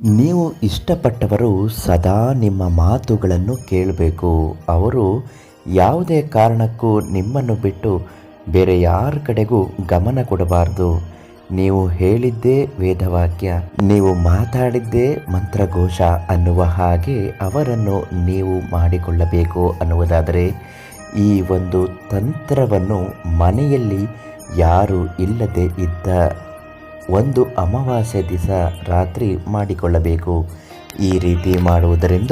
ನೀವು ಇಷ್ಟಪಟ್ಟವರು ಸದಾ ನಿಮ್ಮ ಮಾತುಗಳನ್ನು ಕೇಳಬೇಕು. ಅವರು ಯಾವುದೇ ಕಾರಣಕ್ಕೂ ನಿಮ್ಮನ್ನು ಬಿಟ್ಟು ಬೇರೆ ಯಾರ ಕಡೆಗೂ ಗಮನ ಕೊಡಬಾರ್ದು. ನೀವು ಹೇಳಿದ್ದೇ ವೇದವಾಕ್ಯ, ನೀವು ಮಾತಾಡಿದ್ದೇ ಮಂತ್ರಘೋಷ ಅನ್ನುವ ಹಾಗೆ ಅವರನ್ನು ನೀವು ಮಾಡಿಕೊಳ್ಳಬೇಕು ಅನ್ನುವುದಾದರೆ, ಈ ಒಂದು ತಂತ್ರವನ್ನು ಮನೆಯಲ್ಲಿ ಯಾರು ಇಲ್ಲದೆ ಇದ್ದ ಒಂದು ಅಮಾವಾಸ್ಯೆ ದಿವಸ ರಾತ್ರಿ ಮಾಡಿಕೊಳ್ಳಬೇಕು. ಈ ರೀತಿ ಮಾಡುವುದರಿಂದ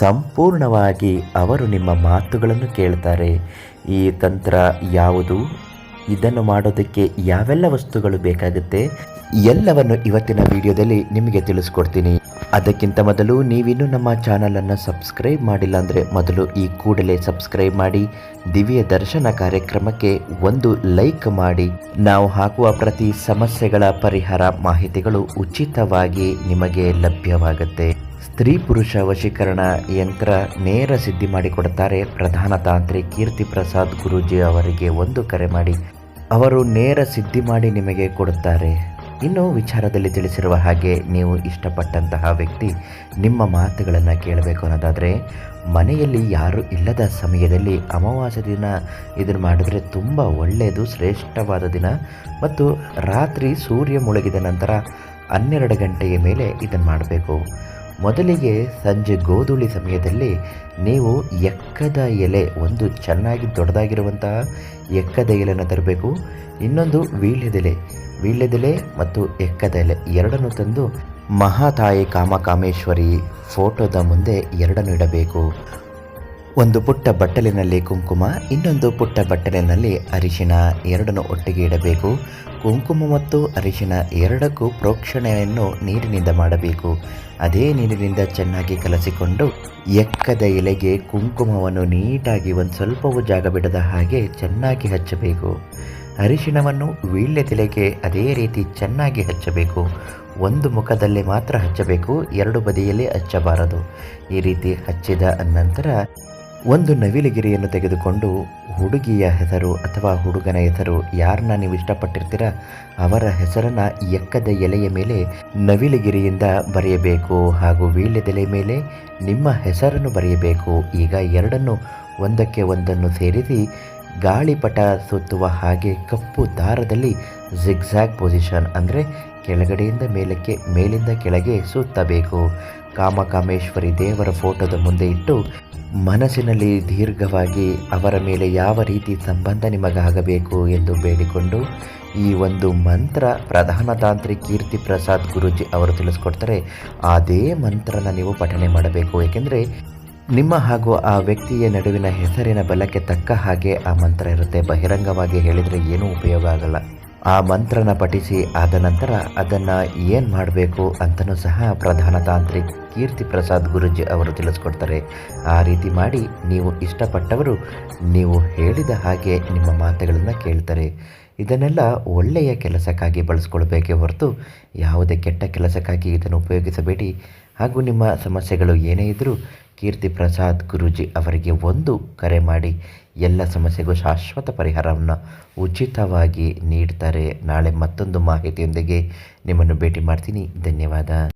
ಸಂಪೂರ್ಣವಾಗಿ ಅವರು ನಿಮ್ಮ ಮಾತುಗಳನ್ನು ಕೇಳ್ತಾರೆ ಈ ತಂತ್ರ ಯಾವುದು? ಇದನ್ನು ಮಾಡೋದಕ್ಕೆ ಯಾವೆಲ್ಲ ವಸ್ತುಗಳು ಬೇಕಾಗುತ್ತೆ? ಎಲ್ಲವನ್ನು ಇವತ್ತಿನ ವಿಡಿಯೋದಲ್ಲಿ ನಿಮಗೆ ತಿಳಿಸ್ಕೊಡ್ತೀನಿ. ಅದಕ್ಕಿಂತ ಮೊದಲು ನೀವಿನ್ನೂ ನಮ್ಮ ಚಾನಲನ್ನು ಸಬ್ಸ್ಕ್ರೈಬ್ ಮಾಡಿಲ್ಲ ಅಂದರೆ ಮೊದಲು ಈ ಕೂಡಲೇ ಸಬ್ಸ್ಕ್ರೈಬ್ ಮಾಡಿ, ದಿವ್ಯ ದರ್ಶನ ಕಾರ್ಯಕ್ರಮಕ್ಕೆ ಒಂದು ಲೈಕ್ ಮಾಡಿ. ನಾವು ಹಾಕುವ ಪ್ರತಿ ಸಮಸ್ಯೆಗಳ ಪರಿಹಾರ ಮಾಹಿತಿಗಳು ಉಚಿತವಾಗಿ ನಿಮಗೆ ಲಭ್ಯವಾಗುತ್ತೆ. ಸ್ತ್ರೀ ಪುರುಷ ವಶೀಕರಣ ಯಂತ್ರ ನೇರ ಸಿದ್ಧಿ ಮಾಡಿಕೊಡುತ್ತಾರೆ. ಪ್ರಧಾನ ತಾಂತ್ರಿ ಕೀರ್ತಿ ಪ್ರಸಾದ್ ಗುರೂಜಿ ಅವರಿಗೆ ಒಂದು ಕರೆ ಮಾಡಿ. ಅವರು ನೇರ ಸಿದ್ಧಿ ಮಾಡಿ ನಿಮಗೆ ಕೊಡುತ್ತಾರೆ. ಇನ್ನು ವಿಚಾರದಲ್ಲಿ ತಿಳಿಸಿರುವ ಹಾಗೆ ನೀವು ಇಷ್ಟಪಟ್ಟಂತಹ ವ್ಯಕ್ತಿ ನಿಮ್ಮ ಮಾತುಗಳನ್ನು ಕೇಳಬೇಕು ಅನ್ನೋದಾದರೆ, ಮನೆಯಲ್ಲಿ ಯಾರು ಇಲ್ಲದ ಸಮಯದಲ್ಲಿ ಅಮಾವಾಸ್ಯ ದಿನ ಇದನ್ನು ಮಾಡಿದ್ರೆ ತುಂಬ ಒಳ್ಳೆಯದು, ಶ್ರೇಷ್ಠವಾದ ದಿನ. ಮತ್ತು ರಾತ್ರಿ ಸೂರ್ಯ ಮುಳುಗಿದ ನಂತರ ಹನ್ನೆರಡು ಗಂಟೆಯ ಮೇಲೆ ಇದನ್ನು ಮಾಡಬೇಕು. ಮೊದಲಿಗೆ ಸಂಜೆ ಗೋಧೂಳಿ ಸಮಯದಲ್ಲಿ ನೀವು ಎಕ್ಕದ ಎಲೆ, ಒಂದು ಚೆನ್ನಾಗಿ ದೊಡ್ಡದಾಗಿರುವಂತಹ ಎಕ್ಕದ ಎಲೆಯನ್ನು ತರಬೇಕು. ಇನ್ನೊಂದು ವೀಳ್ಯದೆಲೆ. ವೀಳ್ಯದೆಲೆ ಮತ್ತು ಎಕ್ಕದೆಲೆ ಎರಡನ್ನು ತಂದು ಮಹಾತಾಯಿ ಕಾಮಕಾಮೇಶ್ವರಿ ಫೋಟೋದ ಮುಂದೆ ಎರಡನ್ನು ಇಡಬೇಕು. ಒಂದು ಪುಟ್ಟ ಬಟ್ಟಲಿನಲ್ಲಿ ಕುಂಕುಮ, ಇನ್ನೊಂದು ಪುಟ್ಟ ಬಟ್ಟಲಿನಲ್ಲಿ ಅರಿಶಿನ ಎರಡನ್ನು ಒಟ್ಟಿಗೆ ಇಡಬೇಕು. ಕುಂಕುಮ ಮತ್ತು ಅರಿಶಿನ ಎರಡಕ್ಕೂ ಪ್ರೋಕ್ಷಣೆಯನ್ನು ನೀರಿನಿಂದ ಮಾಡಬೇಕು. ಅದೇ ನೀರಿನಿಂದ ಚೆನ್ನಾಗಿ ಕಲಸಿಕೊಂಡು ಎಕ್ಕದ ಎಲೆಗೆ ಕುಂಕುಮವನ್ನು ನೀಟಾಗಿ ಒಂದು ಸ್ವಲ್ಪವೂ ಜಾಗ ಬಿಡದ ಹಾಗೆ ಚೆನ್ನಾಗಿ ಹಚ್ಚಬೇಕು. ಅರಿಶಿಣವನ್ನು ವೀಳ್ಯದೆಲೆಗೆ ಅದೇ ರೀತಿ ಚೆನ್ನಾಗಿ ಹಚ್ಚಬೇಕು. ಒಂದು ಮುಖದಲ್ಲಿ ಮಾತ್ರ ಹಚ್ಚಬೇಕು, ಎರಡು ಬದಿಯಲ್ಲಿ ಹಚ್ಚಬಾರದು. ಈ ರೀತಿ ಹಚ್ಚಿದ ನಂತರ ಒಂದು ನವಿಲುಗಿರಿಯನ್ನು ತೆಗೆದುಕೊಂಡು ಹುಡುಗಿಯ ಹೆಸರು ಅಥವಾ ಹುಡುಗನ ಹೆಸರು ಯಾರನ್ನ ನೀವು ಇಷ್ಟಪಟ್ಟಿರ್ತೀರ, ಅವರ ಹೆಸರನ್ನು ಎಕ್ಕದ ಎಲೆಯ ಮೇಲೆ, ನವಿಲುಗಿರಿಯಿಂದ ಬರೆಯಬೇಕು ಹಾಗೂ ವೀಳ್ಯದೆಲೆ ಮೇಲೆ ನಿಮ್ಮ ಹೆಸರನ್ನು ಬರೆಯಬೇಕು. ಈಗ ಎರಡನ್ನು ಒಂದಕ್ಕೆ ಒಂದನ್ನು ಸೇರಿಸಿ ಗಾಳಿಪಟ ಸುತ್ತುವ ಹಾಗೆ ಕಪ್ಪು ದಾರದಲ್ಲಿ ಝಿಗ್ಝಾಗ್ ಪೊಸಿಷನ್ ಅಂದರೆ ಕೆಳಗಡೆಯಿಂದ ಮೇಲಕ್ಕೆ, ಮೇಲಿಂದ ಕೆಳಗೆ ಸುತ್ತಬೇಕು. ಕಾಮಕಾಮೇಶ್ವರಿ ದೇವರ ಫೋಟೋದ ಮುಂದೆ ಇಟ್ಟು ಮನಸ್ಸಿನಲ್ಲಿ ದೀರ್ಘವಾಗಿ ಅವರ ಮೇಲೆ ಯಾವ ರೀತಿ ಸಂಬಂಧ ನಿಮಗಾಗಬೇಕು ಎಂದು ಬೇಡಿಕೊಂಡು ಈ ಒಂದು ಮಂತ್ರ ಪ್ರಧಾನ ತಾಂತ್ರಿ ಕೀರ್ತಿ ಪ್ರಸಾದ್ ಗುರುಜಿ ಅವರು ತಿಳಿಸ್ಕೊಡ್ತಾರೆ. ಅದೇ ಮಂತ್ರನ ನೀವು ಪಠನೆ ಮಾಡಬೇಕು. ಏಕೆಂದರೆ ನಿಮ್ಮ ಹಾಗೂ ಆ ವ್ಯಕ್ತಿಯ ನಡುವಿನ ಹೆಸರಿನ ಬಲಕ್ಕೆ ತಕ್ಕ ಹಾಗೆ ಆ ಮಂತ್ರ ಇರುತ್ತೆ. ಬಹಿರಂಗವಾಗಿ ಹೇಳಿದರೆ ಏನೂ ಉಪಯೋಗ ಆಗಲ್ಲ. ಆ ಮಂತ್ರನ ಪಠಿಸಿ ಆದ ನಂತರ ಅದನ್ನು ಏನು ಮಾಡಬೇಕು ಅಂತಲೂ ಸಹ ಪ್ರಧಾನ ತಾಂತ್ರಿಕ್ ಕೀರ್ತಿ ಪ್ರಸಾದ್ ಗುರುಜಿ ಅವರು ತಿಳಿಸ್ಕೊಡ್ತಾರೆ. ಆ ರೀತಿ ಮಾಡಿ ನೀವು ಇಷ್ಟಪಟ್ಟವರು ನೀವು ಹೇಳಿದ ಹಾಗೆ ನಿಮ್ಮ ಮಾತುಗಳನ್ನು ಕೇಳ್ತಾರೆ. ಇದನ್ನೆಲ್ಲ ಒಳ್ಳೆಯ ಕೆಲಸಕ್ಕಾಗಿ ಬಳಸ್ಕೊಳ್ಬೇಕೇ ಹೊರತು ಯಾವುದೇ ಕೆಟ್ಟ ಕೆಲಸಕ್ಕಾಗಿ ಇದನ್ನು ಉಪಯೋಗಿಸಬೇಡಿ. ಹಾಗೂ ನಿಮ್ಮ ಸಮಸ್ಯೆಗಳು ಏನೇ ಇದ್ದರೂ ಕೀರ್ತಿ ಪ್ರಸಾದ್ ಗುರೂಜಿ ಅವರಿಗೆ ಒಂದು ಕರೆ ಮಾಡಿ ಎಲ್ಲ ಸಮಸ್ಯೆಗೂ ಶಾಶ್ವತ ಪರಿಹಾರವನ್ನು ಉಚಿತವಾಗಿ ನೀಡ್ತಾರೆ. ನಾಳೆ ಮತ್ತೊಂದು ಮಾಹಿತಿಯೊಂದಿಗೆ ನಿಮ್ಮನ್ನು ಭೇಟಿ ಮಾಡ್ತೀನಿ. ಧನ್ಯವಾದ.